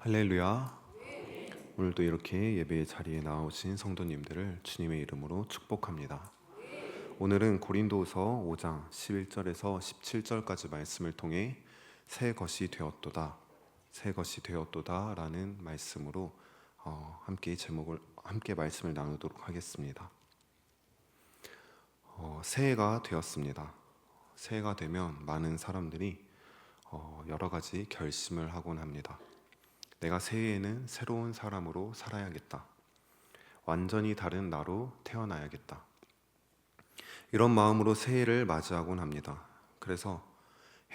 할렐루야. 오늘도 이렇게 예배의 자리에 나오신 성도님들을 주님의 이름으로 축복합니다. 오늘은 고린도서 5장 11절에서 17절까지 말씀을 통해 새 것이 되었도다. 새 것이 되었도다라는 말씀으로 어, 함께 제목을 함께 말씀을 나누도록 하겠습니다. 어, 새해가 되었습니다. 새해가 되면 많은 사람들이 어, 여러 가지 결심을 하곤 합니다. 내가 새해에는 새로운 사람으로 살아야겠다. 완전히 다른 나로 태어나야겠다. 이런 마음으로 새해를 맞이하곤 합니다. 그래서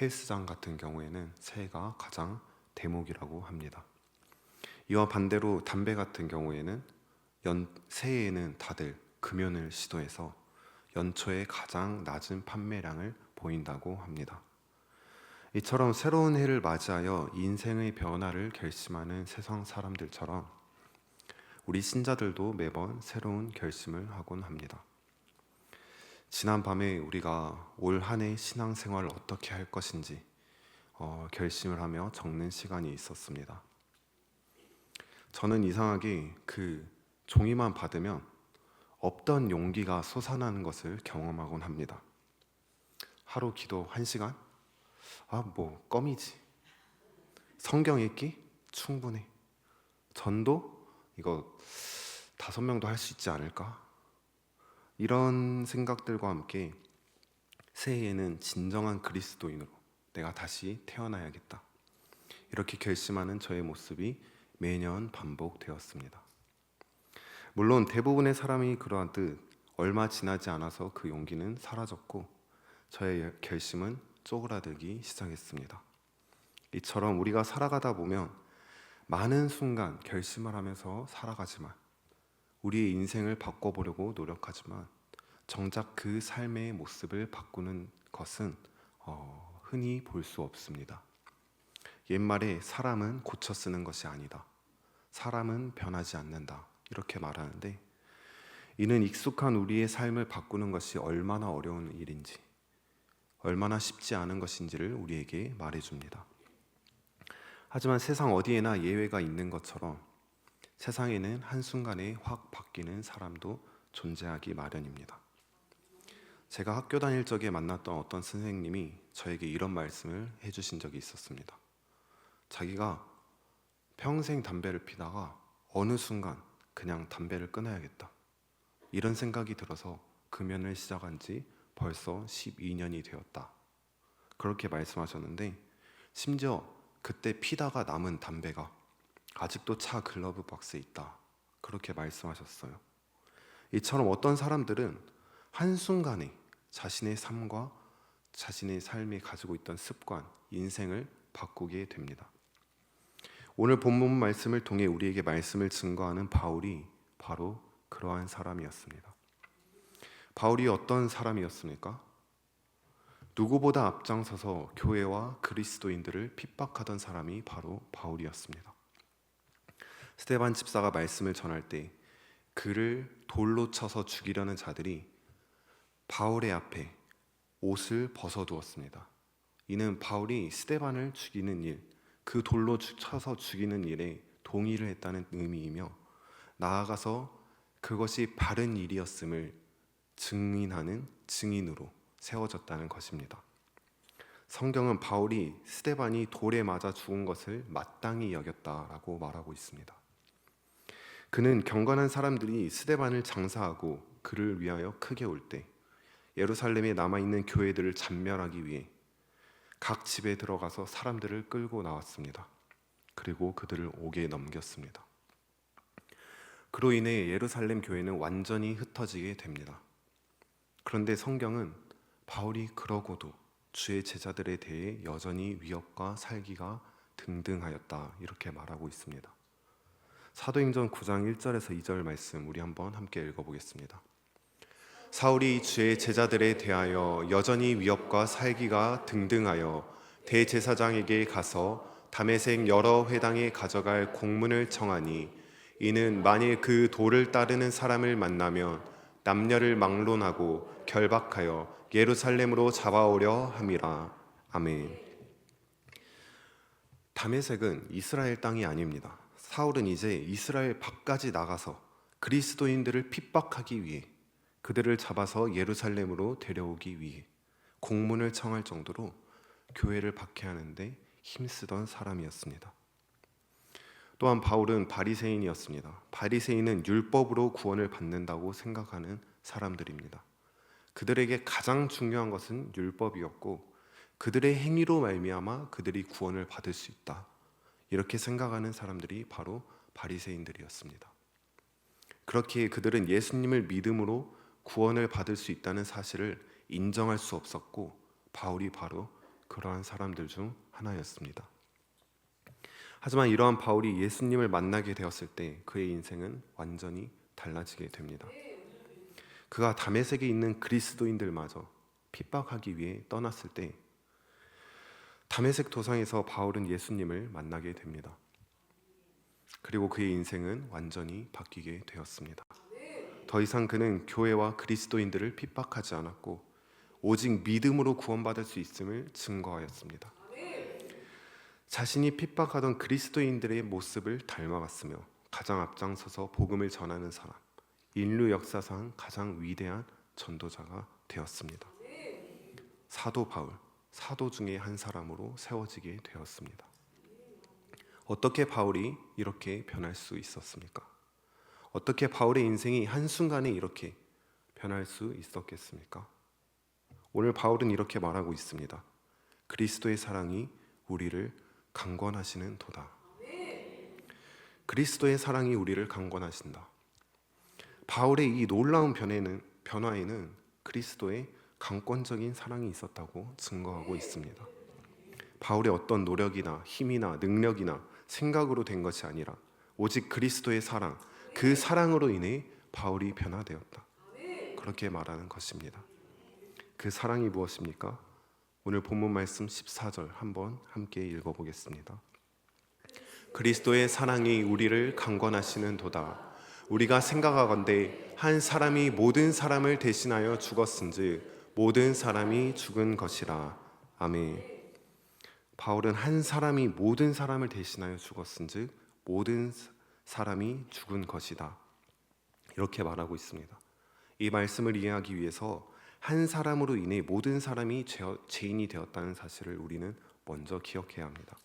헬스장 같은 경우에는 새해가 가장 대목이라고 합니다. 이와 반대로 담배 같은 경우에는 연, 새해에는 다들 금연을 시도해서 연초에 가장 낮은 판매량을 보인다고 합니다. 이처럼 새로운 해를 맞이하여 인생의 변화를 결심하는 세상 사람들처럼 우리 신자들도 매번 새로운 결심을 하곤 합니다. 지난 밤에 우리가 올 한해 신앙생활을 어떻게 할 것인지 어, 결심을 하며 적는 시간이 있었습니다. 저는 이상하게 그 종이만 받으면 없던 용기가 솟아나는 것을 경험하곤 합니다. 하루 기도 1시간? 아, 뭐 껌이지. 성경 읽기 충분해. 전도 이거 다섯 명도 할 수 있지 않을까? 이런 생각들과 함께 새해에는 진정한 그리스도인으로 내가 다시 태어나야겠다. 이렇게 결심하는 저의 모습이 매년 반복되었습니다. 물론 대부분의 사람이 그러한 뜻 얼마 지나지 않아서 그 용기는 사라졌고 저의 결심은 쪼그라들기 시작했습니다. 이처럼 우리가 살아가다 보면 많은 순간 결심을 하면서 살아가지만 우리의 인생을 바꿔보려고 노력하지만 정작 그 삶의 모습을 바꾸는 것은 어, 흔히 볼 수 없습니다. 옛말에 사람은 고쳐 쓰는 것이 아니다. 사람은 변하지 않는다. 이렇게 말하는데 이는 익숙한 우리의 삶을 바꾸는 것이 얼마나 어려운 일인지 얼마나 쉽지 않은 것인지를 우리에게 말해줍니다. 하지만 세상 어디에나 예외가 있는 것처럼 세상에는 한순간에 확 바뀌는 사람도 존재하기 마련입니다. 제가 학교 다닐 적에 만났던 어떤 선생님이 저에게 이런 말씀을 해주신 적이 있었습니다. 자기가 평생 담배를 피다가 어느 순간 그냥 담배를 끊어야겠다. 이런 생각이 들어서 금연을 시작한 지 벌써 12년이 되었다. 그렇게 말씀하셨는데 심지어 그때 피다가 남은 담배가 아직도 차 글러브 박스에 있다. 그렇게 말씀하셨어요. 이처럼 어떤 사람들은 한순간에 자신의 삶과 자신의 삶이 가지고 있던 습관, 인생을 바꾸게 됩니다. 오늘 본문 말씀을 통해 우리에게 말씀을 증거하는 바울이 바로 그러한 사람이었습니다. 바울이 어떤 사람이었습니까? 누구보다 앞장서서 교회와 그리스도인들을 핍박하던 사람이 바로 바울이었습니다. 스테반 집사가 말씀을 전할 때 그를 돌로 쳐서 죽이려는 자들이 바울의 앞에 옷을 벗어두었습니다. 이는 바울이 스테반을 죽이는 일, 그 돌로 쳐서 죽이는 일에 동의를 했다는 의미이며 나아가서 그것이 바른 일이었음을 증인하는 증인으로 세워졌다는 것입니다. 성경은 바울이 스테반이 돌에 맞아 죽은 것을 마땅히 여겼다라고 말하고 있습니다. 그는 경건한 사람들이 스테반을 장사하고 그를 위하여 크게 올 때 예루살렘에 남아 있는 교회들을 잔멸하기 위해 각 집에 들어가서 사람들을 끌고 나왔습니다. 그리고 그들을 옥에 넘겼습니다. 그로 인해 예루살렘 교회는 완전히 흩어지게 됩니다. 그런데 성경은 바울이 그러고도 주의 제자들에 대해 여전히 위협과 살기가 등등하였다 이렇게 말하고 있습니다. 사도행전 9장 1절에서 2절 말씀 우리 한번 함께 읽어보겠습니다. 사울이 주의 제자들에 대하여 여전히 위협과 살기가 등등하여 대제사장에게 가서 담에색 여러 회당에 가져갈 공문을 청하니 이는 만일 그 도를 따르는 사람을 만나면 남녀를 막론하고 결박하여 예루살렘으로 잡아오려 함이라. 아멘. 다메섹은 이스라엘 땅이 아닙니다. 사울은 이제 이스라엘 밖까지 나가서 그리스도인들을 핍박하기 위해 그들을 잡아서 예루살렘으로 데려오기 위해 공문을 청할 정도로 교회를 박해하는데 힘쓰던 사람이었습니다. 또한 바울은 바리새인이었습니다. 바리새인은 율법으로 구원을 받는다고 생각하는 사람들입니다. 그들에게 가장 중요한 것은 율법이었고 그들의 행위로 말미암아 그들이 구원을 받을 수 있다. 이렇게 생각하는 사람들이 바로 바리새인들이었습니다. 그렇기에 그들은 예수님을 믿음으로 구원을 받을 수 있다는 사실을 인정할 수 없었고 바울이 바로 그러한 사람들 중 하나였습니다. 하지만 이러한 바울이 예수님을 만나게 되었을 때 그의 인생은 완전히 달라지게 됩니다. 그가 다메섹에 있는 그리스도인들마저 핍박하기 위해 떠났을 때 다메섹 도상에서 바울은 예수님을 만나게 됩니다. 그리고 그의 인생은 완전히 바뀌게 되었습니다. 더 이상 그는 교회와 그리스도인들을 핍박하지 않았고 오직 믿음으로 구원받을 수 있음을 증거하였습니다. 자신이 핍박하던 그리스도인들의 모습을 닮아갔으며 가장 앞장서서 복음을 전하는 사람, 인류 역사상 가장 위대한 전도자가 되었습니다. 사도 바울, 사도 중에 한 사람으로 세워지게 되었습니다. 어떻게 바울이 이렇게 변할 수 있었습니까? 어떻게 바울의 인생이 한순간에 이렇게 변할 수 있었겠습니까? 오늘 바울은 이렇게 말하고 있습니다. 그리스도의 사랑이 우리를 강권하시는 도다. 그리스도의 사랑이 우리를 강권하신다. 바울의 이 놀라운 변화에는, 변화에는 그리스도의 강권적인 사랑이 있었다고 증거하고 있습니다. 바울의 어떤 노력이나 힘이나 능력이나 생각으로 된 것이 아니라 오직 그리스도의 사랑, 그 사랑으로 인해 바울이 변화되었다. 그렇게 말하는 것입니다. 그 사랑이 무엇입니까? 오늘 본문 말씀 14절 한번 함께 읽어보겠습니다. 그리스도의 사랑이 우리를 강권하시는 도다. 우리가 생각하건대 한 사람이 모든 사람을 대신하여 죽었은즉 모든 사람이 죽은 것이라. 아멘. 바울은 한 사람이 모든 사람을 대신하여 죽었은즉 모든 사람이 죽은 것이다. 이렇게 말하고 있습니다. 이 말씀을 이해하기 위해서 한 사람으로 인해 모든 사람이 죄인이 되었다는 사실을 우리는 먼저 기억해야 합니다.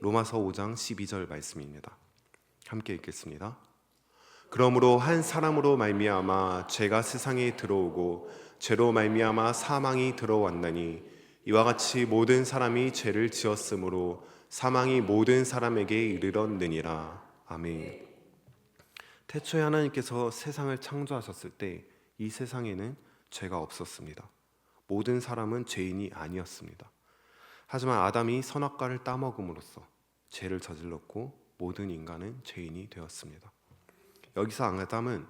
로마서 5장 12절 말씀입니다. 함께 읽겠습니다. 그러므로 한 사람으로 말미암아 죄가 세상에 들어오고 죄로 말미암아 사망이 들어왔나니 이와 같이 모든 사람이 죄를 지었으므로 사망이 모든 사람에게 이르렀느니라. 아멘. 태초에 하나님께서 세상을 창조하셨을 때 이 세상에는 죄가 없었습니다. 모든 사람은 죄인이 아니었습니다. 하지만 아담이 선악과를 따먹음으로써 죄를 저질렀고 모든 인간은 죄인이 되었습니다. 여기서 아담은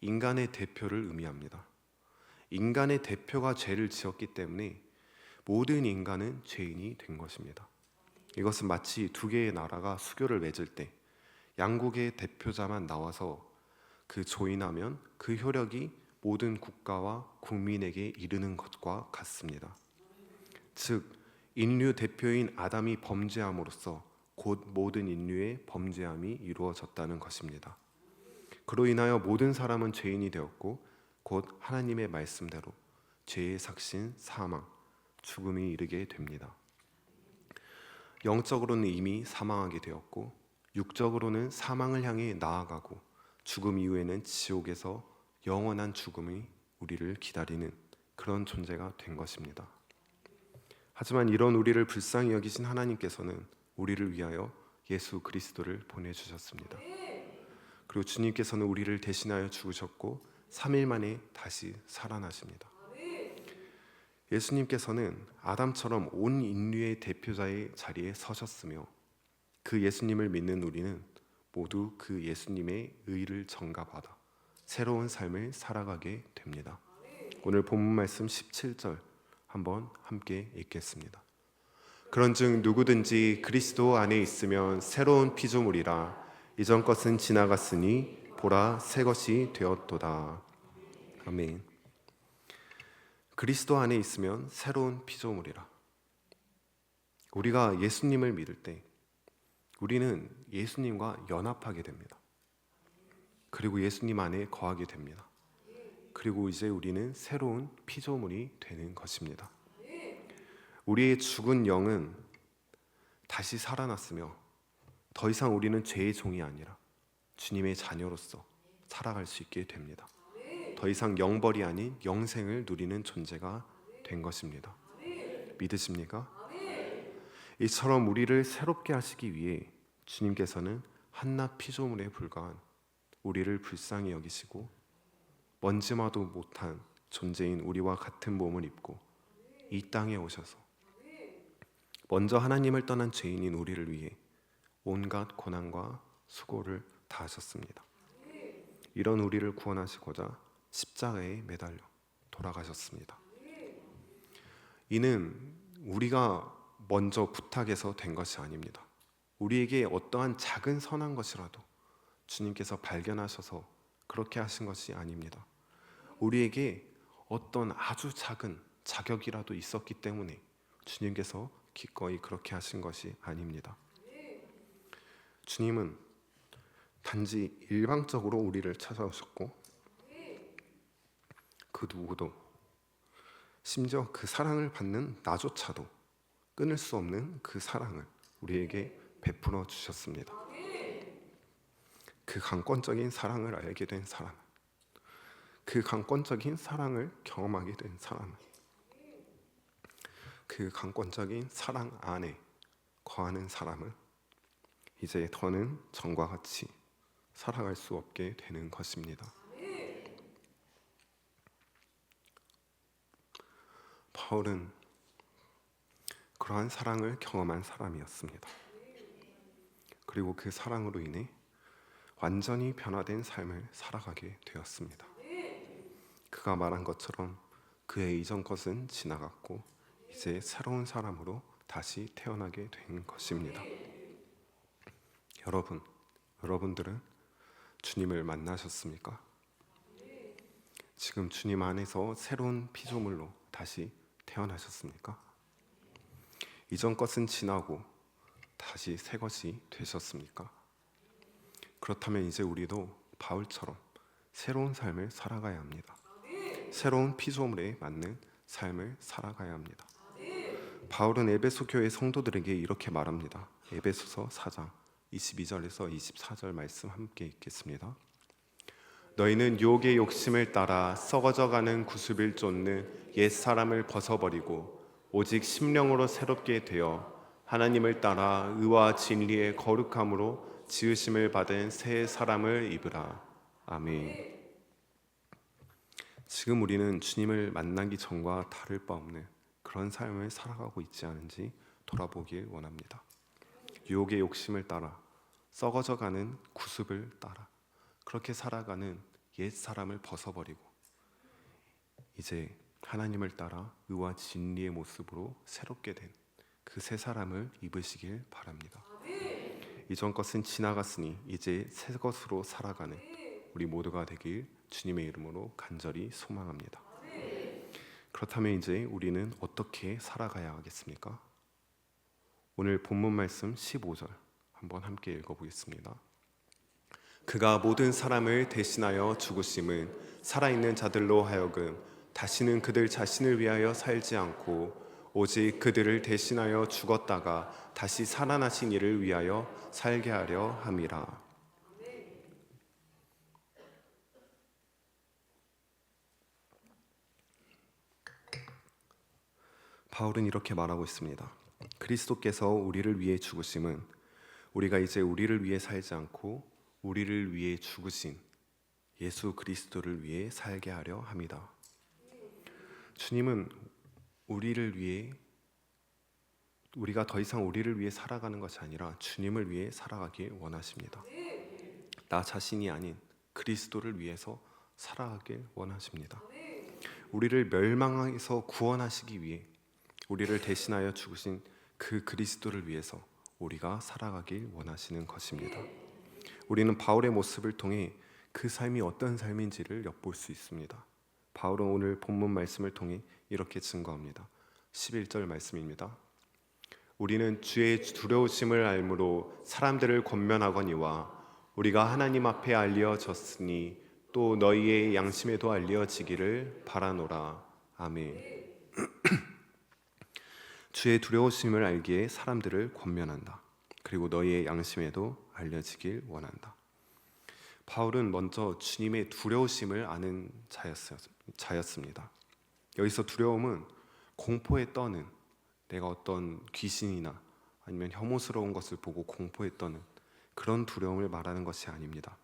인간의 대표를 의미합니다. 인간의 대표가 죄를 지었기 때문에 모든 인간은 죄인이 된 것입니다. 이것은 마치 두 개의 나라가 수교를 맺을 때 양국의 대표자만 나와서 그 조인하면 그 효력이 모든 국가와 국민에게 이르는 것과 같습니다. 즉 인류 대표인 아담이 범죄함으로써 곧 모든 인류의 범죄함이 이루어졌다는 것입니다. 그로 인하여 모든 사람은 죄인이 되었고 곧 하나님의 말씀대로 죄의 삭신 사망 죽음이 이르게 됩니다. 영적으로는 이미 사망하게 되었고 육적으로는 사망을 향해 나아가고 죽음 이후에는 지옥에서 영원한 죽음이 우리를 기다리는 그런 존재가 된 것입니다. 하지만 이런 우리를 불쌍히 여기신 하나님께서는 우리를 위하여 예수 그리스도를 보내주셨습니다. 그리고 주님께서는 우리를 대신하여 죽으셨고 3일 만에 다시 살아나십니다. 예수님께서는 아담처럼 온 인류의 대표자의 자리에 서셨으며 그 예수님을 믿는 우리는 모두 그 예수님의 의를 전가받아 새로운 삶을 살아가게 됩니다. 오늘 본문 말씀 17절 한번 함께 읽겠습니다. 그런즉 누구든지 그리스도 안에 있으면 새로운 피조물이라 이전 것은 지나갔으니 보라 새 것이 되었도다. 아멘. 그리스도 안에 있으면 새로운 피조물이라. 우리가 예수님을 믿을 때 우리는 예수님과 연합하게 됩니다. 그리고 예수님 안에 거하게 됩니다. 그리고 이제 우리는 새로운 피조물이 되는 것입니다. 우리의 죽은 영은 다시 살아났으며 더 이상 우리는 죄의 종이 아니라 주님의 자녀로서 살아갈 수 있게 됩니다. 더 이상 영벌이 아닌 영생을 누리는 존재가 된 것입니다. 믿으십니까? 이처럼 우리를 새롭게 하시기 위해 주님께서는 한낱 피조물에 불과한 우리를 불쌍히 여기시고 먼지마도 못한 존재인 우리와 같은 몸을 입고 이 땅에 오셔서 먼저 하나님을 떠난 죄인인 우리를 위해 온갖 고난과 수고를 다하셨습니다. 이런 우리를 구원하시고자 십자가에 매달려 돌아가셨습니다. 이는 우리가 먼저 부탁해서 된 것이 아닙니다. 우리에게 어떠한 작은 선한 것이라도 주님께서 발견하셔서 그렇게 하신 것이 아닙니다. 우리에게 어떤 아주 작은 자격이라도 있었기 때문에 주님께서 기꺼이 그렇게 하신 것이 아닙니다. 주님은 단지 일방적으로 우리를 찾아오셨고 그 누구도 심지어 그 사랑을 받는 나조차도 끊을 수 없는 그 사랑을 우리에게 베풀어 주셨습니다. 그 강권적인 사랑을 알게 된 사람, 그 강권적인 사랑을 경험하게 된 사람, 그 강권적인 사랑 안에 거하는 사람은 이제 더는 전과 같이 살아갈 수 없게 되는 것입니다. 바울은 그러한 사랑을 경험한 사람이었습니다. 그리고 그 사랑으로 인해 완전히 변화된 삶을 살아가게 되었습니다. 그가 말한 것처럼 그의 이전 것은 지나갔고 이제 새로운 사람으로 다시 태어나게 된 것입니다. 여러분, 여러분들은 주님을 만나셨습니까? 지금 주님 안에서 새로운 피조물로 다시 태어나셨습니까? 이전 것은 지나고 다시 새 것이 되셨습니까? 그렇다면 이제 우리도 바울처럼 새로운 삶을 살아가야 합니다. 새로운 피조물에 맞는 삶을 살아가야 합니다. 바울은 에베소 교회 성도들에게 이렇게 말합니다. 에베소서 4장 22절에서 24절 말씀 함께 읽겠습니다. 너희는 유혹의 욕심을 따라 썩어져가는 구습을 쫓는 옛 사람을 벗어버리고 오직 심령으로 새롭게 되어 하나님을 따라 의와 진리의 거룩함으로 지으심을 받은 새 사람을 입으라. 아멘. 지금 우리는 주님을 만나기 전과 다를 바 없는 그런 삶을 살아가고 있지 않은지 돌아보길 원합니다. 유혹의 욕심을 따라 썩어져 가는 구습을 따라 그렇게 살아가는 옛 사람을 벗어버리고 이제 하나님을 따라 의와 진리의 모습으로 새롭게 된 그 새 사람을 입으시길 바랍니다. 이전 것은 지나갔으니 이제 새 것으로 살아가는 우리 모두가 되길 주님의 이름으로 간절히 소망합니다. 그렇다면 이제 우리는 어떻게 살아가야 하겠습니까? 오늘 본문 말씀 15절 한번 함께 읽어보겠습니다. 그가 모든 사람을 대신하여 죽으심은 살아있는 자들로 하여금 다시는 그들 자신을 위하여 살지 않고 오직 그들을 대신하여 죽었다가 다시 살아나신 이를 위하여 살게 하려 함이라. 바울은 이렇게 말하고 있습니다. 그리스도께서 우리를 위해 죽으심은 우리가 이제 우리를 위해 살지 않고 우리를 위해 죽으신 예수 그리스도를 위해 살게 하려 합니다. 주님은 우리를 위해 우리가 더 이상 우리를 위해 살아가는 것이 아니라 주님을 위해 살아가길 원하십니다. 나 자신이 아닌 그리스도를 위해서 살아가길 원하십니다. 우리를 멸망에서 구원하시기 위해 우리를 대신하여 죽으신 그 그리스도를 위해서 우리가 살아가길 원하시는 것입니다. 우리는 바울의 모습을 통해 그 삶이 어떤 삶인지를 엿볼 수 있습니다. 바울은 오늘 본문 말씀을 통해 이렇게 증거합니다. 11절 말씀입니다. 우리는 주의 두려우심을 알므로 사람들을 권면하거니와 우리가 하나님 앞에 알려졌으니 또 너희의 양심에도 알려지기를 바라노라. 아멘. 주의 두려우심을 알기에 사람들을 권면한다. 그리고 너희의 양심에도 알려지길 원한다. 바울은 먼저 주님의 두려우심을 아는 자였 습니다. 여기서 두려움은 공포에 떠는 내가 어떤 귀신이나 아니면 혐오스러운 것을 보고 공포에 떠는 그런 두려움을 말하는 것이 아닙니다.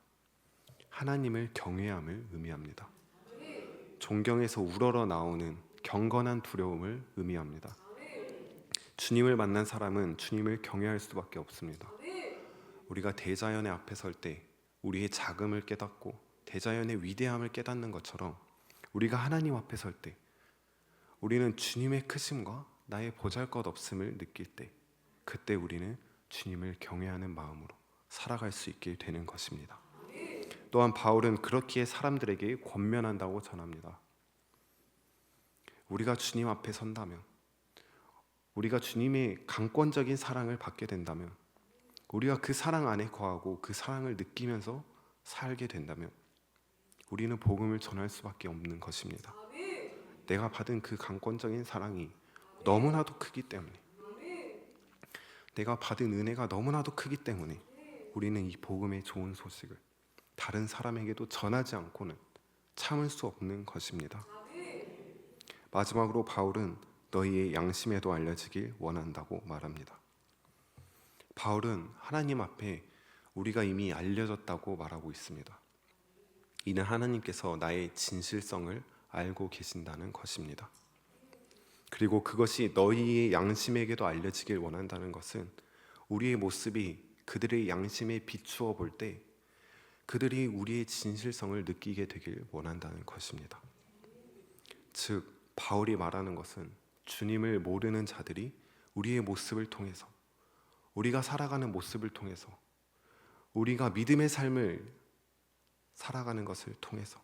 하나님을 경외함을 의미합니다. 존경에서 우러러 나오는 경건한 두려움을 의미합니다. 주님을 만난 사람은 주님을 경외할 수밖에 없습니다. 우리가 대자연의 앞에 설 때 우리의 자금을 깨닫고 대자연의 위대함을 깨닫는 것처럼 우리가 하나님 앞에 설 때 우리는 주님의 크심과 나의 보잘것 없음을 느낄 때 그때 우리는 주님을 경외하는 마음으로 살아갈 수 있게 되는 것입니다. 또한 바울은 그렇기에 사람들에게 권면한다고 전합니다. 우리가 주님 앞에 선다면 우리가 주님의 강권적인 사랑을 받게 된다면 우리가 그 사랑 안에 거하고 그 사랑을 느끼면서 살게 된다면 우리는 복음을 전할 수밖에 없는 것입니다. 내가 받은 그 강권적인 사랑이 너무나도 크기 때문에 내가 받은 은혜가 너무나도 크기 때문에 우리는 이 복음의 좋은 소식을 다른 사람에게도 전하지 않고는 참을 수 없는 것입니다. 마지막으로 바울은 너희의 양심에도 알려지길 원한다고 말합니다. 바울은 하나님 앞에 우리가 이미 알려졌다고 말하고 있습니다. 이는 하나님께서 나의 진실성을 알고 계신다는 것입니다. 그리고 그것이 너희의 양심에게도 알려지길 원한다는 것은 우리의 모습이 그들의 양심에 비추어 볼 때 그들이 우리의 진실성을 느끼게 되길 원한다는 것입니다. 즉 바울이 말하는 것은 주님을 모르는 자들이 우리의 모습을 통해서 우리가 살아가는 모습을 통해서 우리가 믿음의 삶을 살아가는 것을 통해서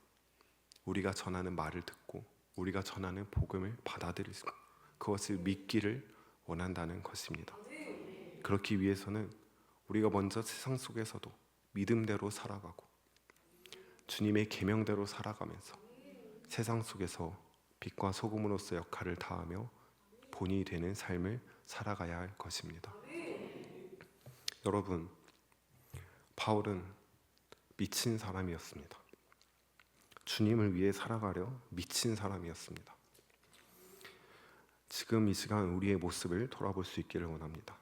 우리가 전하는 말을 듣고 우리가 전하는 복음을 받아들이고 그것을 믿기를 원한다는 것입니다. 그렇기 위해서는 우리가 먼저 세상 속에서도 믿음대로 살아가고 주님의 계명대로 살아가면서 세상 속에서 빛과 소금으로서 역할을 다하며 본이 되는 삶을 살아가야 할 것입니다. 여러분, 바울은 미친 사람이었습니다. 주님을 위해 살아가려 미친 사람이었습니다. 지금 이 시간 우리의 모습을 돌아볼 수 있기를 원합니다.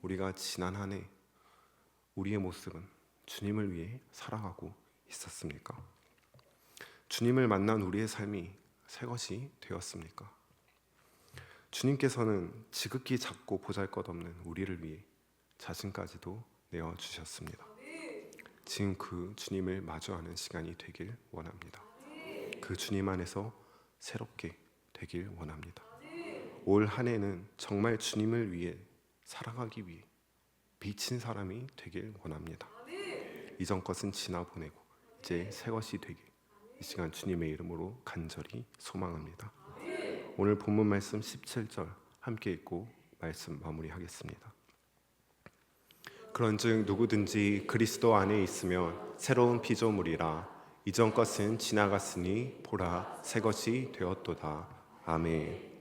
우리가 지난 한 해 우리의 모습은 주님을 위해 살아가고 있었습니까? 주님을 만난 우리의 삶이 새 것이 되었습니까? 주님께서는 지극히 작고 보잘것없는 우리를 위해 자신까지도 내어 주셨습니다. 지금 그 주님을 마주하는 시간이 되길 원합니다. 그 주님 안에서 새롭게 되길 원합니다. 올 한 해는 정말 주님을 위해 살아가기 위해 미친 사람이 되길 원합니다. 이전 것은 지나 보내고 이제 새 것이 되길 이 시간 주님의 이름으로 간절히 소망합니다. 오늘 본문 말씀 17절 함께 읽고 말씀 마무리하겠습니다. 그런즉 누구든지 그리스도 안에 있으면 새로운 피조물이라 이전 것은 지나갔으니 보라 새 것이 되었도다. 아멘.